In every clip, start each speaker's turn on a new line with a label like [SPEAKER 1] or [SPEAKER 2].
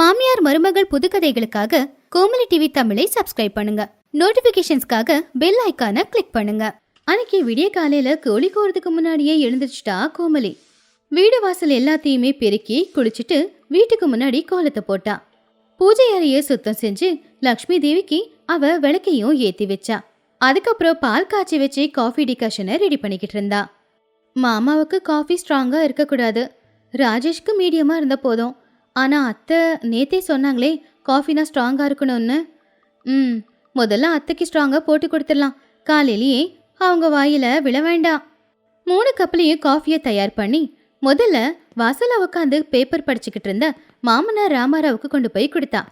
[SPEAKER 1] மாமியார் மருமகள் புதுக்கதைகளுக்காக கோமலி டிவி தமிழை சப்ஸ்கிரைப் பண்ணுங்க. நோட்டிபிகேஷன்ஸ்க்காக பெல் ஐக்கான கிளிக் பண்ணுங்க. அன்னைக்கு விடிய காலையில கோழி கோறதுக்கு முன்னாடியே எழுந்துச்சுட்டா கோமலி. வீடு வாசல் எல்லாத்தையுமே பெருக்கி குளிச்சுட்டு வீட்டுக்கு முன்னாடி கோலத்தை போட்டா. பூஜை அறையை சுத்தம் செஞ்சு லக்ஷ்மி தேவிக்கு அவ விளக்கையும் ஏத்தி வச்சா. அதுக்கப்புறம் பால் காய்ச்சி வச்சு காஃபி டிகாஷனை ரெடி பண்ணிக்கிட்டு இருந்தா. மாமாவுக்கு காஃபி ஸ்ட்ராங்கா இருக்கக்கூடாது. ராஜேஷ்க்கு மீடியமா இருந்த போதும். ஆனா அத்தை நேத்தே சொன்னாங்களே காஃபினா ஸ்ட்ராங்கா இருக்கணும்னு. ம் முதல்ல அத்தைக்கு ஸ்ட்ராங்கா போட்டு கொடுத்துடலாம். காலையிலேயே அவங்க வாயில விழ வேண்டாம் மூணு கப்லையும் காஃபியை தயார் பண்ணி முதல்ல வாசல்ல உட்காந்து பேப்பர் படிச்சுக்கிட்டு இருந்த மாமனார் ராமாராவுக்கு கொண்டு போய் கொடுத்தா.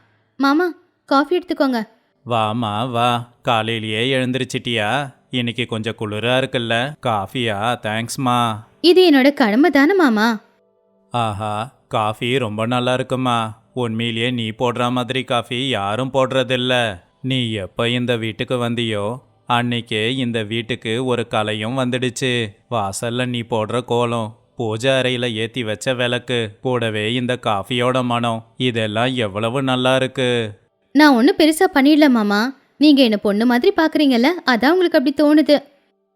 [SPEAKER 1] மாமா காஃபி எடுத்துக்கோங்க.
[SPEAKER 2] வாமா வா. காலையிலேயே எழுந்திருச்சிட்டியா? இன்னைக்கு கொஞ்சம் குளிரா இருக்குல்ல. காஃபியா? தேங்க்ஸ்மா.
[SPEAKER 1] இது என்னோட கடமை தானே மாமா.
[SPEAKER 2] ஆஹா காஃபி ரொம்ப நல்லா இருக்குமா உண்மையிலேயே நீ போடுற மாதிரி காஃபி யாரும் போடுறதில்ல. நீ எப்போ இந்த வீட்டுக்கு வந்தியோ அன்னைக்கே இந்த வீட்டுக்கு ஒரு கலையும் வந்துடுச்சு. வாசல்ல நீ போடுற கோலம் பூஜை அறையில ஏத்தி வச்ச விளக்கு கூடவே இந்த காஃபியோட மனம் இதெல்லாம் எவ்வளவு நல்லா இருக்கு
[SPEAKER 1] நான் ஒன்றும் பெருசா பண்ணிடல மாமா. நீங்க என்ன பொண்ணு மாதிரி பாக்குறீங்கல்ல அதான் உங்களுக்கு அப்படி தோணுது.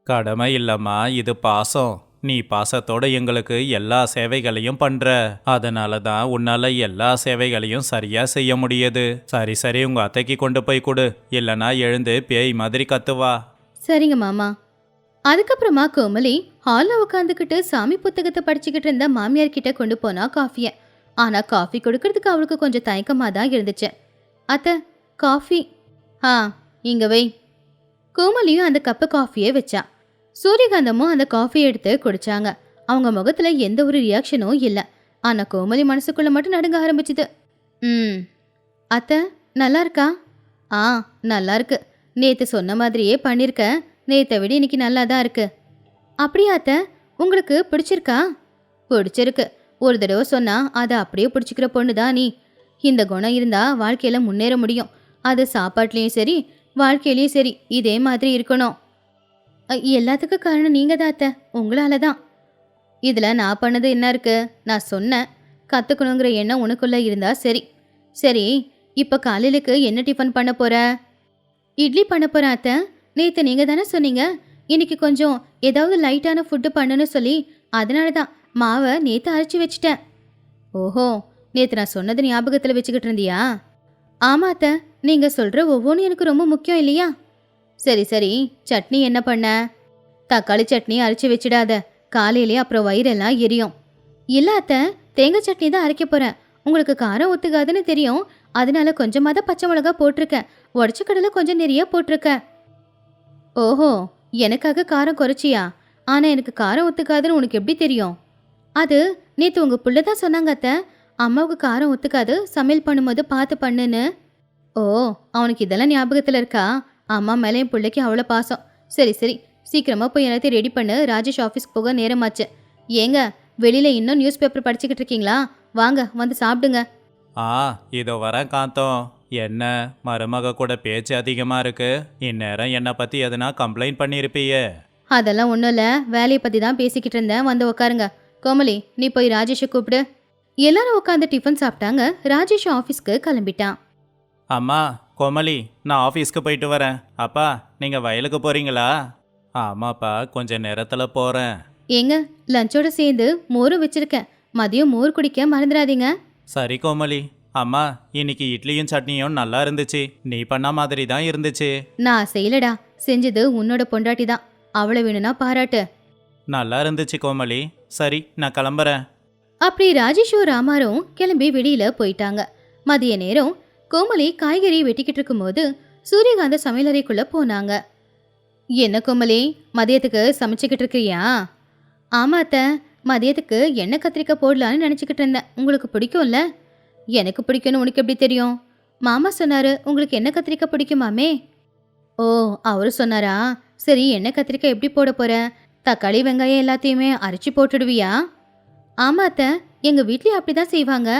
[SPEAKER 2] கடமை இல்லம்மா இது பாசம். நீ பாசத்தோட எங்களுக்கு எல்லா சேவைகளையும் பண்ற. அதனால தான் உன்னால எல்லா சேவைகளையும் சரியா செய்ய முடியுது. சரி சரி உங்க அத்தைக்கு கொண்டு போய் கொடு. இல்லனா எழுந்து பேய் மாதிரி கத்துவா.
[SPEAKER 1] சரிங்க மாமா. அதுக்கப்புறமா கோமலி ஹால்ல உட்காந்துக்கிட்டு சாமி புத்தகத்தை படிச்சுக்கிட்டு இருந்த மாமியார் கிட்ட கொண்டு போனா காஃபிய. ஆனா காஃபி கொடுக்கறதுக்கு அவளுக்கு கொஞ்சம் தயக்கமா தான் இருந்துச்சு. அத்தை காஃபி. ஆ இங்க வை. கோமலியும் அந்த கப்பு காஃபியை வச்சா. சூரியகாந்தமும் அந்த காஃபியை எடுத்து குடிச்சாங்க. அவங்க முகத்துல எந்த ஒரு ரியாக்ஷனும் இல்லை. ஆனா கோமலி மனசுக்குள்ள மட்டும் நடுங்க ஆரம்பிச்சுது. ம் அத்தை நல்லா இருக்கா? ஆ நல்லா இருக்கு. நேத்து சொன்ன மாதிரியே பண்ணிருக்க. நேத்தை விட இன்னைக்கு நல்லா தான் இருக்கு. அப்படியா அத்தை? உங்களுக்கு பிடிச்சிருக்கா? பிடிச்சிருக்கு. ஒரு தடவை சொன்னா அதை அப்படியே பிடிச்சிக்கிற பொண்ணு தான் நீ. இந்த குணம் இருந்தா வாழ்க்கையில முன்னேற முடியும். அது சாப்பாட்லேயும் சரி வாழ்க்கையிலையும் சரி இதே மாதிரி இருக்கணும். எல்லாத்துக்கும் காரணம் நீங்கள் தான் அத்தை. உங்களால தான். இதில் நான் பண்ணது என்ன இருக்கு? நான் சொன்னேன். கற்றுக்கணுங்கிற எண்ணம் உனக்குள்ளே இருந்தா சரி. சரி இப்போ காலையிலுக்கு என்ன டிஃபன் பண்ண போகிற இட்லி பண்ண போகிற அத்தை. நேற்று நீங்கள் தானே சொன்னீங்க? இன்னைக்கு கொஞ்சம் ஏதாவது லைட்டான ஃபுட்டு பண்ணணும்னு சொல்லி அதனால தான் மாவை நேற்று அரைச்சி வச்சிட்டேன். ஓஹோ நேற்று நான் சொன்னது ஞாபகத்தில் வச்சுக்கிட்டு இருந்தியா? ஆமாம் அத்தை. நீங்கள் சொல்கிற ஒவ்வொன்றும் எனக்கு ரொம்ப முக்கியம் இல்லையா? சரி சரி. சட்னி என்ன பண்ண? தக்காளி சட்னி அரைச்சி வச்சிடாத. காலையிலே அப்புறம் வயிறெல்லாம் எரியும். இல்ல அத்தை தேங்காய் சட்னி தான் அரைக்க போறேன். உங்களுக்கு காரம் ஒத்துக்காதுன்னு தெரியும். அதனால கொஞ்சமாக தான் பச்சை மிளகா போட்டிருக்கேன். உடச்ச கடலை கொஞ்சம் நிறைய போட்டிருக்கேன். ஓஹோ எனக்காக காரம் குறைச்சியா? ஆனால் எனக்கு காரம் ஒத்துக்காதுன்னு உனக்கு எப்படி தெரியும்? அது நேற்று உங்கள் புள்ள தான் சொன்னாங்க அத்தை. அம்மாவுக்கு காரம் ஒத்துக்காது சமையல் பண்ணும்போது பார்த்து பண்ணுன்னு. ஓ அவனுக்கு இதெல்லாம் ஞாபகத்தில் இருக்கா? அம்மா மேலே என் பிள்ளைக்கு அவ்வளோ பாசம். சரி சரி. சீக்கிரமா போய் எல்லாத்தையும் ரெடி பண்ணு. ராஜேஷ் ஆஃபீஸ்க்கு போக நேரமாச்சு. ஏங்க வெளியில இன்னும் நியூஸ் பேப்பர் படிச்சுக்கிட்டு இருக்கீங்களா? வாங்க வந்து சாப்பிடுங்க.
[SPEAKER 2] ஆ இதோ வரேன் காந்தம். என்ன? மருமக கூட பேச்சு அதிகமா இருக்கு. இந்நேரம் என்னை பத்தி எதுனா கம்ப்ளைண்ட் பண்ணியிருப்பியே.
[SPEAKER 1] அதெல்லாம் ஒன்றும் இல்லை. வேலையை பற்றி தான் பேசிக்கிட்டு இருந்தேன். வந்து உட்காருங்க கோமலி நீ போய் ராஜேஷை கூப்பிடு. எல்லாரும் உட்காந்து டிஃபன் சாப்பிட்டாங்க. ராஜேஷ் ஆஃபீஸ்க்கு கிளம்பிட்டான்.
[SPEAKER 2] அம்மா கோமலி நான் ஆஃபீஸ்க்கு போயிட்டு வரேன். அப்பா நீங்க வயலுக்கு போறீங்களா? ஆமாப்பா கொஞ்ச நேரத்துல போறேன்.
[SPEAKER 1] ஏங்க லஞ்சோட சேர்ந்து மோரும் வச்சிருக்கேன். மதியம் மோர் குடிக்க மறந்துடாதீங்க.
[SPEAKER 2] சரி கோமலி அம்மா இன்னைக்கு இட்லியும் சட்னியும் நல்லா இருந்துச்சு. நீ பண்ண மாதிரி தான் இருந்துச்சு.
[SPEAKER 1] நான் செய்யலடா. செஞ்சது உன்னோட பொண்டாட்டி தான் அவளை வேணும்னா பாராட்டு.
[SPEAKER 2] நல்லா இருந்துச்சு கோமலி சரி நான் கிளம்புறேன்.
[SPEAKER 1] அப்படி ராஜேஷும் ராமாரும் கிளம்பி வெளியில போயிட்டாங்க. மதிய நேரம் கோமலி காய்கறி வெட்டிக்கிட்டு இருக்கும்போது சூரியகாந்த சமையலறைக்குள்ள போனாங்க. என்ன கோமலி மதியத்துக்கு சமைச்சுக்கிட்டு இருக்கிறியா ஆமாத்த மதியத்துக்கு எண்ணெய் கத்திரிக்காய் போடலான்னு நினச்சிக்கிட்டு இருந்தேன். உங்களுக்கு பிடிக்கும்ல? எனக்கு பிடிக்கும்னு உனக்கு எப்படி தெரியும்? மாமா சொன்னார் உங்களுக்கு எண்ணெய் கத்திரிக்காய் பிடிக்குமாமே? ஓ அவர் சொன்னாரா? சரி எண்ணெய் கத்திரிக்காய் எப்படி போட போற? தக்காளி வெங்காயம் எல்லாத்தையுமே அரைச்சி போட்டுடுவியா? ஆமாத்த எங்கள் வீட்லேயும் அப்படி தான் செய்வாங்க.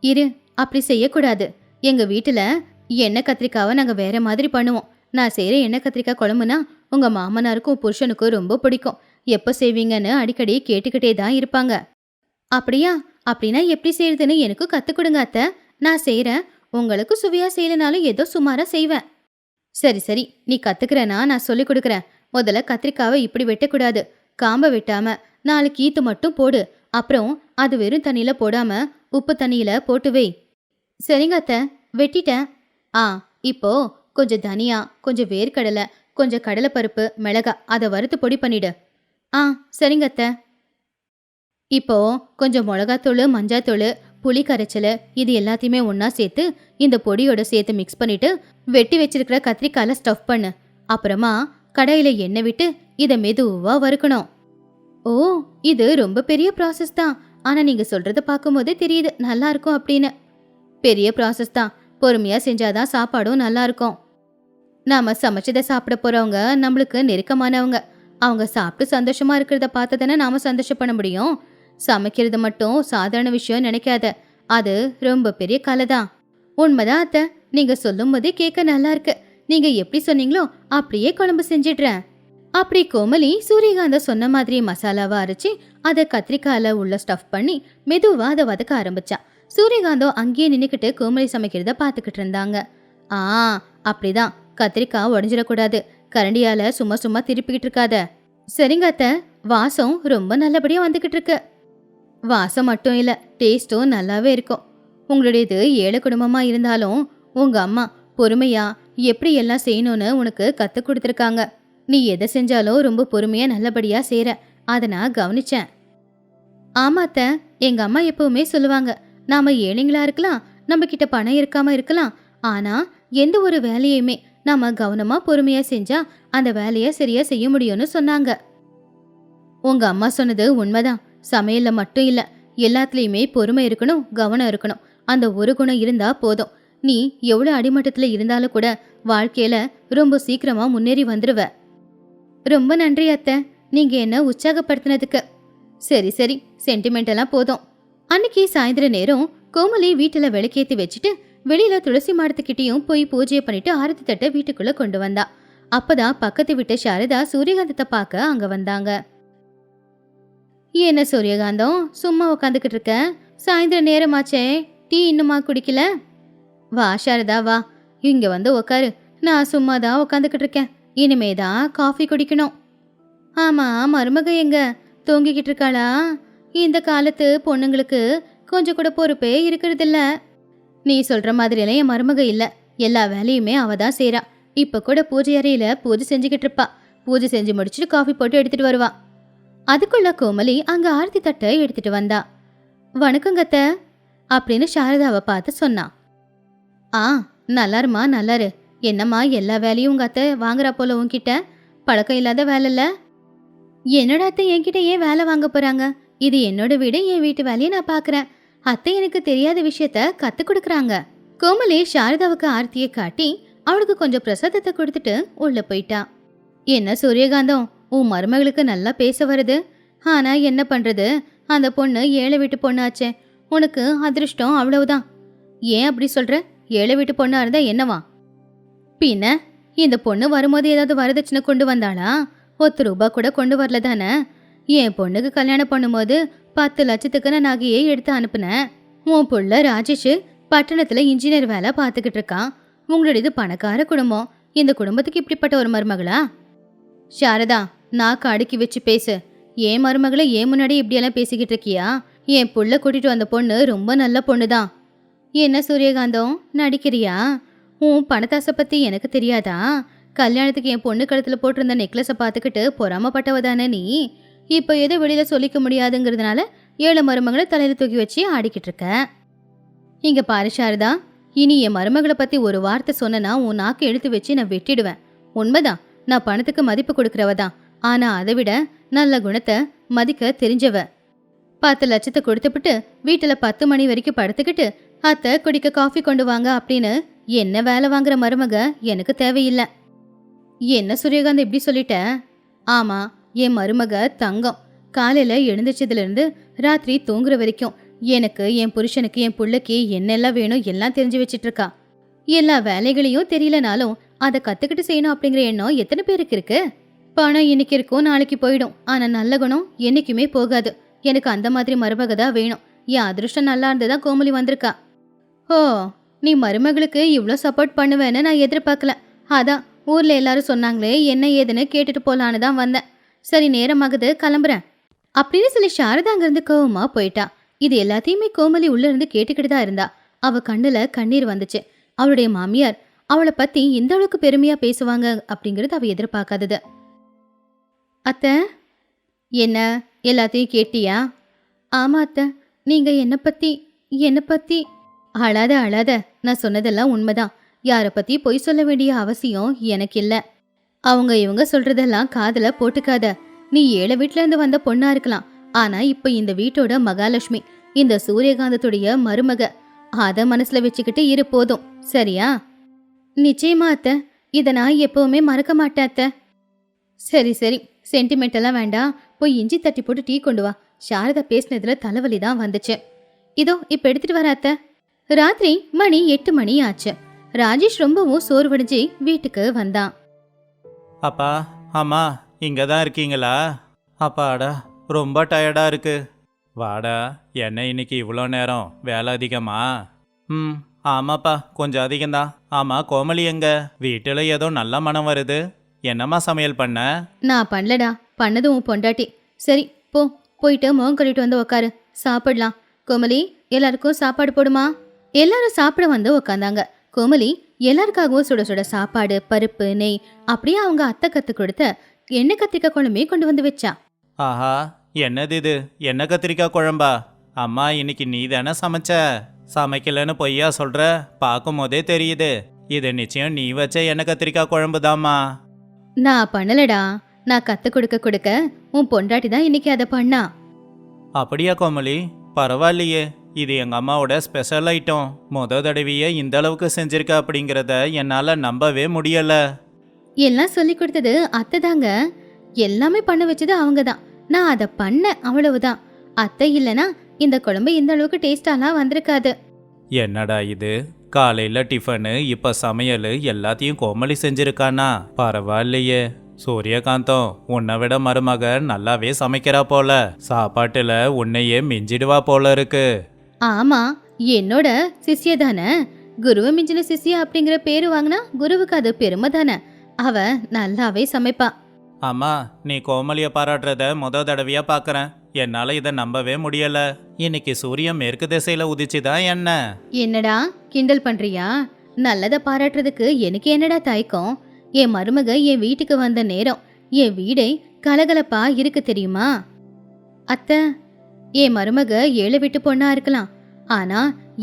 [SPEAKER 1] இரு அப்படி செய்யக்கூடாது. எங்க வீட்டுல எண்ணெய் கத்திரிக்காவை நாங்க வேற மாதிரி பண்ணுவோம். நான் செய்யற எண்ணெய் கத்திரிக்காய் குழம்புனா உங்க மாமனாருக்கும் புருஷனுக்கும் ரொம்ப பிடிக்கும். எப்போ செய்வீங்கன்னு அடிக்கடி கேட்டுக்கிட்டே தான் இருப்பாங்க. அப்படியா? அப்படின்னா எப்படி செய்யறதுன்னு எனக்கும் கற்றுக் கொடுங்க அத்தை. நான் செய்கிறேன் உங்களுக்கு சுவையா செய்யலனாலும் ஏதோ சுமாரா செய்வேன். சரி சரி. நீ கத்துக்கிறனா நான் சொல்லி கொடுக்குறேன். முதல்ல கத்திரிக்காவை இப்படி வெட்டக்கூடாது. காம்ப வெட்டாம நாலு கீத்து மட்டும் போடு. அப்புறம் அது வெறும் தண்ணியில போடாம உப்பு தண்ணியில போட்டு வை. சரிங்க அத்தை. வெட்டிட்டேன். ஆ இப்போ கொஞ்சம் தனியா கொஞ்சம் வேர்க்கடலை கொஞ்சம் கடலைப்பருப்பு மிளகா அதை வறுத்து பொடி பண்ணிடு. ஆ சரிங்க அத்தை. இப்போ கொஞ்சம் மிளகாத்தூள் மஞ்சாத்தூள் புளி கரைச்சல் இது எல்லாத்தையுமே ஒன்றா சேர்த்து இந்த பொடியோட சேர்த்து மிக்ஸ் பண்ணிட்டு வெட்டி வச்சிருக்கிற கத்திரிக்காயில் ஸ்டஃப் பண்ணு. அப்புறமா கடையில் எண்ணெய் விட்டு இதை மெதுவாக வறுக்கணும். ஓ இது ரொம்ப பெரிய ப்ராசஸ் தான். ஆனால் நீங்கள் சொல்கிறத பார்க்கும்போதே தெரியுது நல்லா இருக்கும் அப்படின்னு. பெரிய ப்ராசஸ் தான். பொறுமையா செஞ்சாதான் சாப்பாடும் நல்லா இருக்கும் நாம சமைச்சதை சாப்பிட போறவங்க நம்மளுக்கு நெருக்கமானவங்க. அவங்க சாப்பிட்டு சந்தோஷமா இருக்கிறத பார்த்து தானே நாம சந்தோஷப்பட முடியும். சமைக்கிறது மட்டும் சாதாரண விஷயம் நினைக்காத. அது ரொம்ப பெரிய கலை தான் உண்மைதான் அத்தை. நீங்க சொல்லும் போதே கேட்க நல்லா இருக்கு நீங்க எப்படி சொன்னீங்களோ அப்படியே குழம்பு செஞ்சிடுறேன். அப்படி கோமலி சூரியகாந்த சொன்ன மாதிரி மசாலாவை அரைச்சி அதை கத்திரிக்காயில் உள்ள ஸ்டஃப் பண்ணி மெதுவாக அதை வதக்க ஆரம்பிச்சான் சூரியகாந்தம் அங்கேயே நின்னுக்கிட்டு கோமலி சமைக்கிறத பார்த்துக்கிட்டு இருந்தாங்க. ஆ அப்படிதான். கத்திரிக்காய் உடஞ்சிடக்கூடாது. கரண்டியால சும்மா சும்மா திருப்பிக்கிட்டு இருக்காத. சரிங்க அத்தை. வாசம் ரொம்ப நல்லபடியா வந்துகிட்டு இருக்கு. வாசம் மட்டும் இல்ல டேஸ்ட்டும் நல்லாவே இருக்கும். உங்களுடையது ஏழை குடும்பமா இருந்தாலும் உங்க அம்மா பொறுமையா எப்படி எல்லாம் செய்யணும்னு உனக்கு கத்து கொடுத்துருக்காங்க. நீ எதை செஞ்சாலும் ரொம்ப பொறுமையா நல்லபடியா செய்கிற அதை நான் கவனிச்சேன். ஆமாத்த எங்கள் எங்க அம்மா எப்பவுமே சொல்லுவாங்க நாம ஏழைங்களா இருக்கலாம் நம்ம கிட்ட பணம் இருக்காம இருக்கலாம். ஆனா எந்த ஒரு வேலையுமே நாம கவனமா பொறுமையா செஞ்சா அந்த வேலையை சரியா செய்ய முடியும்னு சொன்னாங்க. உங்க அம்மா சொன்னது உண்மைதான். சமையல்ல மட்டும் இல்ல எல்லாத்துலயுமே பொறுமை இருக்கணும் கவனம் இருக்கணும். அந்த ஒரு குணம் இருந்தா போதும். நீ எவ்வளவு அடிமட்டத்துல இருந்தாலும் கூட வாழ்க்கையில ரொம்ப சீக்கிரமா முன்னேறி வந்துருவ. ரொம்ப நன்றி அத்தை. நீங்க என்ன உற்சாகப்படுத்தினதுக்கு. சரி சரி. சென்டிமெண்ட் எல்லாம் போதும். அன்னைக்கு சாயந்தர நேரம் கோமலி வீட்டுல விளக்கேத்தி வச்சுட்டு வெளியில துளசி மாடத்துக்கிட்டயும் போய் பூஜையை பண்ணிட்டு ஆரத்தி தட்டை வீட்டுக்குள்ள கொண்டு வந்தா. அப்பதான் பக்கத்து வீட்டு சாரதா சூரியகாந்தத்தை பார்க்க அங்க வந்தாங்க. என்ன சூரியகாந்தம்? சும்மா உக்காந்துக்கிட்டு இருக்க? சாயந்தர நேரமாச்சே? டீ இன்னுமா குடிக்கல? வா சாரதா வா. இங்க வந்து உக்காரு. நான் சும்மா தான் உக்காந்துக்கிட்டு இருக்கேன். இனிமே தான் காஃபி குடிக்கணும். ஆமா மருமக எங்க? தூங்கிக்கிட்டு இருக்காளா? இந்த காலத்து பொண்ணுங்களுக்கு கொஞ்சம் கூட பொறுப்பே இருக்கிறதில்ல. நீ சொல்ற மாதிரியெல்லாம் என் மருமக இல்லை. எல்லா வேலையுமே அவ தான் செய்கிறா இப்போ கூட பூஜை அறையில் பூஜை செஞ்சுக்கிட்டு இருப்பா. பூஜை செஞ்சு முடிச்சுட்டு காஃபி போட்டு எடுத்துட்டு வருவா. அதுக்குள்ள கோமலி அங்க ஆரத்தி தட்டை எடுத்துட்டு வந்தா. வணக்கங்க அத்தை அப்படின்னு சாரதாவை பார்த்து சொன்னான் ஆ நல்லாருமா நல்லாரு. என்னம்மா எல்லா வேலையும் உங்க அத்தை வாங்குறா போல உன்கிட்ட? பழக்கம் இல்லாத வேலை இல்லை? என்னோட அத்தை என்கிட்ட ஏன் வேலை வாங்க போறாங்க. இது என்னோட வீடு என் வீட்டு வேலையை நான் பாக்குறேன். அத்தை எனக்கு தெரியாத விஷயத்த கத்து கொடுக்குறாங்க. கோமலி சாரதாவுக்கு ஆர்த்தியை காட்டி அவளுக்கு கொஞ்சம் பிரசாதத்தை கொடுத்துட்டு உள்ள போயிட்டா. என்ன சூரியகாந்தம்? உன் மருமகளுக்கு நல்லா பேச வருது. ஆனா என்ன பண்றது? அந்த பொண்ணு ஏழை வீட்டு பொண்ணாச்சே. உனக்கு அதிர்ஷ்டம் அவ்வளவுதான். ஏன் அப்படி சொல்ற? ஏழை வீட்டு பொண்ணா இருந்தா என்னவா? பின்ன இந்த பொண்ணு வரும்போது ஏதாவது வரதட்சணை கொண்டு வந்தாளா? ஒத்து ரூபா கூட கொண்டு வரல தானே? என் பொண்ணுக்கு கல்யாணம் பண்ணும்போது பத்து லட்சத்துக்கு நான் நகையை எடுத்து அனுப்புனேன். உன் புள்ள ராஜேஷ் பட்டணத்துல இன்ஜினியர் வேலை பார்த்துக்கிட்டு இருக்கான். உங்களுடையது பணக்கார குடும்பம். இந்த குடும்பத்துக்கு இப்படிப்பட்ட ஒரு மருமகளா? சாரதா நாக்கு அடுக்கி வச்சு பேசு. ஏன் மருமகளை ஏன் முன்னாடி இப்படியெல்லாம் பேசிக்கிட்டு இருக்கியா? என் புள்ள கூட்டிட்டு வந்த பொண்ணு ரொம்ப நல்ல பொண்ணு தான் என்ன சூரியகாந்தம்? நடிக்கிறியா? உன் பணத்தாசை பத்தி எனக்கு தெரியாதா? கல்யாணத்துக்கு என் பொண்ணு கழுத்துல போட்டிருந்த நெக்லஸை பார்த்துக்கிட்டு பொறாமப்பட்டவ தானே நீ? இப்போ ஏதோ வெளியில் சொல்லிக்க முடியாதுங்கிறதுனால ஏழு மருமகளை தலையில தூக்கி வச்சு ஆடிக்கிட்டு இருக்க. இங்க பாரு சாரதா இனி என் மருமகளை பத்தி ஒரு வார்த்தை சொன்னனா உன் நாக்கு எடுத்து வச்சு நான் வெட்டிடுவேன். உண்மைதான் நான் பணத்துக்கு மதிப்பு கொடுக்கறவ தான். ஆனா அதை விட நல்ல குணத்தை மதிக்க தெரிஞ்சவ. பத்து லட்சத்தை கொடுத்துப்புட்டு வீட்டுல பத்து மணி வரைக்கும் படுத்துக்கிட்டு அத்தை குடிக்க காஃபி கொண்டு வாங்க அப்படின்னு என்ன வேலை வாங்குற மருமக எனக்கு தேவையில்லை. என்ன சூரியகாந்த் இப்படி சொல்லிட்ட? ஆமா என் மருமக தங்கம். காலையில் எழுந்திரிச்சதுல இருந்து ராத்திரி தூங்குற வரைக்கும் எனக்கு என் புருஷனுக்கு என் புள்ளைக்கு என்னெல்லாம் வேணும் எல்லாம் தெரிஞ்சு வச்சிட்டு இருக்கா எல்லா வேலைகளையும் தெரியலனாலும் அதை கற்றுக்கிட்டு செய்யணும் அப்படிங்கிற எண்ணம் எத்தனை பேருக்கு இருக்கு? பணம் இன்னைக்கு இருக்கும் நாளைக்கு போயிடும். ஆனால் நல்ல குணம் என்னைக்குமே போகாது. எனக்கு அந்த மாதிரி மருமக தான் வேணும். என் அதிர்ஷ்டம் நல்லா இருந்து தான் கோமலி வந்திருக்கா. ஓ நீ மருமகளுக்கு இவ்வளோ சப்போர்ட் பண்ணுவேன்னு நான் எதிர்பார்க்கல. அதான் ஊரில் எல்லாரும் சொன்னாங்களே என்ன ஏதுன்னு கேட்டுட்டு போகலான்னு தான் வந்தேன். சரி நேரமாகுது கிளம்புறேன். அப்படின்னு சொல்லி சாரதா அங்கிருந்து கோவமா போயிட்டா. இது எல்லாத்தையுமே கோமலி உள்ள இருந்து கேட்டுக்கிட்டு தான் இருந்தா. அவ கண்ணுல கண்ணீர் வந்துச்சு. அவளுடைய மாமியார் அவளை பத்தி இந்த அளவுக்கு பெருமையா பேசுவாங்க அப்படிங்கறது அவ எதிர்பார்க்காதது. அத்தை என்ன? எல்லாத்தையும் கேட்டியா? ஆமா அத்தை. நீங்க என்னை பத்தி என்னை பத்தி? அழாத அழாத. நான் சொன்னதெல்லாம் உண்மைதான். யாரை பத்தி பொய் சொல்ல வேண்டிய அவசியம் எனக்கு இல்லை. அவங்க இவங்க சொல்றதெல்லாம் காதல போட்டுக்காத. நீ ஏழை வீட்ல இருந்து வந்த பொண்ணா இருக்கலாம். ஆனா இப்ப இந்த வீட்டோட மகாலட்சுமி இந்த சூரியகாந்தத்துடைய மருமக. அத மனசுல வச்சுக்கிட்டு இரு போதும். சரியா? நிச்சயமா அத்தை. இத நான் எப்பவுமே மறக்க மாட்டேன் சரி சரி. சென்டிமெண்ட் எல்லாம் வேண்டாம். போய் இஞ்சி தட்டி போட்டு டீ கொண்டு வா. சாரதா பேசினதுல தலைவலி தான் வந்துச்சு. இதோ இப்ப எடுத்துட்டு வர அத்த. ராத்திரி மணி எட்டு மணி ஆச்சு. ராஜேஷ் ரொம்பவும் சோர்வடைஞ்சு வீட்டுக்கு வந்தான்.
[SPEAKER 2] அப்பா அம்மா இங்கே தான் இருக்கீங்களா? அப்பாடா ரொம்ப டயர்டாக இருக்கு. வாடா என்ன இன்னைக்கு இவ்வளோ நேரம்? வேலை அதிகமா? ம் ஆமாப்பா கொஞ்சம் அதிகம்தான். ஆமாம் கோமலி எங்க? வீட்டில் ஏதோ நல்ல மனம் வருது. என்னம்மா சமையல் பண்ண?
[SPEAKER 1] நான் பண்ணலடா. பண்ணது உன் பொண்டாட்டி. சரி போ. போயிட்டு முகம் கட்டிட்டு வந்து உக்காரு. சாப்பிடலாம். கோமலி எல்லாருக்கும் சாப்பாடு போடுமா? எல்லாரும் சாப்பிட வந்து உக்காந்தாங்க. கோமலி எல்லாருக்காகவும் சுட சுட சாப்பாடு பருப்பு நெய் அப்படியே அவங்க அத்தை கத்து கொடுத்த எண்ணெய் கத்திரிக்காய் குழம்பே கொண்டு வந்து வச்சா.
[SPEAKER 2] ஆஹா என்னது இது? என்ன கத்திரிக்காய் குழம்பா? அம்மா இன்னைக்கு நீ தானே சமைச்ச? சமைக்கலன்னு பொய்யா சொல்ற? பார்க்கும் போதே தெரியுது. இது நிச்சயம் நீ வச்ச எண்ணெய் கத்திரிக்காய் குழம்பு தாம்மா
[SPEAKER 1] நான் பண்ணலடா. நான் கத்து கொடுக்க கொடுக்க உன் பொண்டாட்டி தான் இன்னைக்கு அதை பண்ணா.
[SPEAKER 2] அப்படியா கோமலி பரவாயில்லையே. இது எங்க அம்மாவோட ஸ்பெஷல் ஐட்டம் முத தடவையே இந்த அளவுக்கு செஞ்சிருக்க அப்படிங்கிறத என்னால நம்பவே முடியல.
[SPEAKER 1] எல்லாம் சொல்லி கொடுத்தது அத்தை தாங்க. எல்லாமே பண்ண வச்சது அவங்க தான். நான் அதை பண்ண அவ்வளவுதான். அத்தை இல்லனா இந்த குழம்பு இந்த அளவுக்கு டேஸ்டாலாம் வந்திருக்காது.
[SPEAKER 2] என்னடா இது? காலையில டிஃபனு இப்ப சமையல் எல்லாத்தையும் கோமலி செஞ்சிருக்கானா? பரவாயில்லையே. சூரியகாந்தம் உன்னை விட மருமக நல்லாவே சமைக்கிறா போல. சாப்பாட்டுல உன்னையே மிஞ்சிடுவா போல இருக்கு.
[SPEAKER 1] ஆமா என்னோட சிஷ்ய தானே. குருவை மிஞ்சின சிஷ்யா அப்படிங்கிற பேரு வாங்கினா குருவுக்கு அது பெருமை தானே. அவ நல்லாவே சமைப்பா.
[SPEAKER 2] அம்மா நீ கோமலிய பாராட்டுறத முத தடவையா பார்க்கறேன் என்னால இதை நம்பவே முடியல. இன்னைக்கு சூரியன் மேற்கு திசையில உதிச்சுதான் என்ன?
[SPEAKER 1] என்னடா கிண்டல் பண்றியா? நல்லத பாராட்டுறதுக்கு எனக்கு என்னடா தயக்கம்? என் மருமக என் வீட்டுக்கு வந்த நேரம் என் வீடே கலகலப்பா இருக்கு தெரியுமா? அத்தை என் மருமக ஏழை விட்டு பொண்ணா இருக்கலாம். ஆனா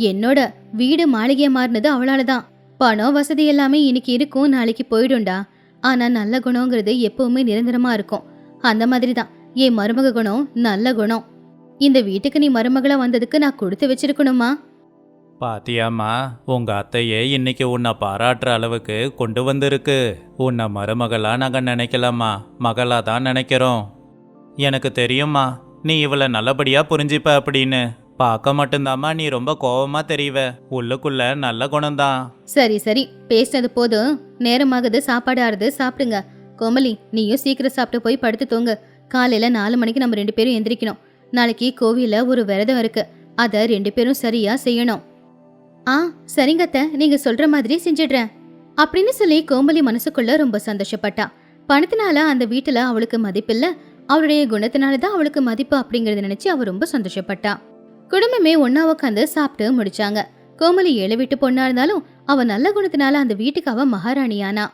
[SPEAKER 1] என்னோட வீடு மாளிகை மாறினது அவளாலதான். பணம் வசதி எல்லாமே இன்னைக்கு இருக்கும் நாளைக்கு போயிடும்டா. ஆனா நல்ல குணங்கிறது எப்பவுமே நிரந்தரமா இருக்கும். அந்த மாதிரி தான் என் மருமக குணம் நல்ல குணம். இந்த வீட்டுக்கு நீ மருமகளா வந்ததுக்கு நான் கொடுத்து வச்சிருக்கணுமா?
[SPEAKER 2] பாத்தியாம்மா உங்க அத்தையே இன்னைக்கு உன்னை பாராட்டுற அளவுக்கு கொண்டு வந்திருக்கு. உன்னை மருமகளா நாங்க நினைக்கலாமா மகளா தான் நினைக்கிறோம். எனக்கு தெரியுமா நீ இவளை நல்லபடியா புரிஞ்சிப்ப அப்படின்னு. பார்க்க மட்டும்தாம்மா நீ ரொம்ப கோவமா தெரிவ. உள்ளுக்குள்ள நல்ல குணம்தான்.
[SPEAKER 1] சரி சரி. பேசினது போதும். நேரமாகுது. சாப்பாடு ஆறுது. சாப்பிடுங்க. கோமலி நீயும் சீக்கிரம் சாப்பிட்டு போய் படுத்து தூங்கு. காலையில நாலு மணிக்கு நம்ம ரெண்டு பேரும் எந்திரிக்கணும். நாளைக்கு கோவில ஒரு விரதம் இருக்கு. அத ரெண்டு பேரும் சரியா செய்யணும். ஆ சரிங்க அத்தை. நீங்க சொல்ற மாதிரி செஞ்சிடுறேன். அப்படின்னு சொல்லி கோமலி மனசுக்குள்ள ரொம்ப சந்தோஷப்பட்டா. பணத்தினால அந்த வீட்டுல அவளுக்கு மதிப்பில்லை. அவளுடைய குணத்தினால தான் அவளுக்கு மதிப்பு அப்படிங்கறத நினைச்சு அவ ரொம்ப சந்தோஷப்பட்டா. குடும்பமே ஒன்னா உட்காந்து சாப்பிட்டு முடிச்சாங்க. கோமலி ஏழை வீட்டு பொண்ணா இருந்தாலும் அவ நல்ல குணத்தினால அந்த வீட்டுக்கு அவ மகாராணியானா.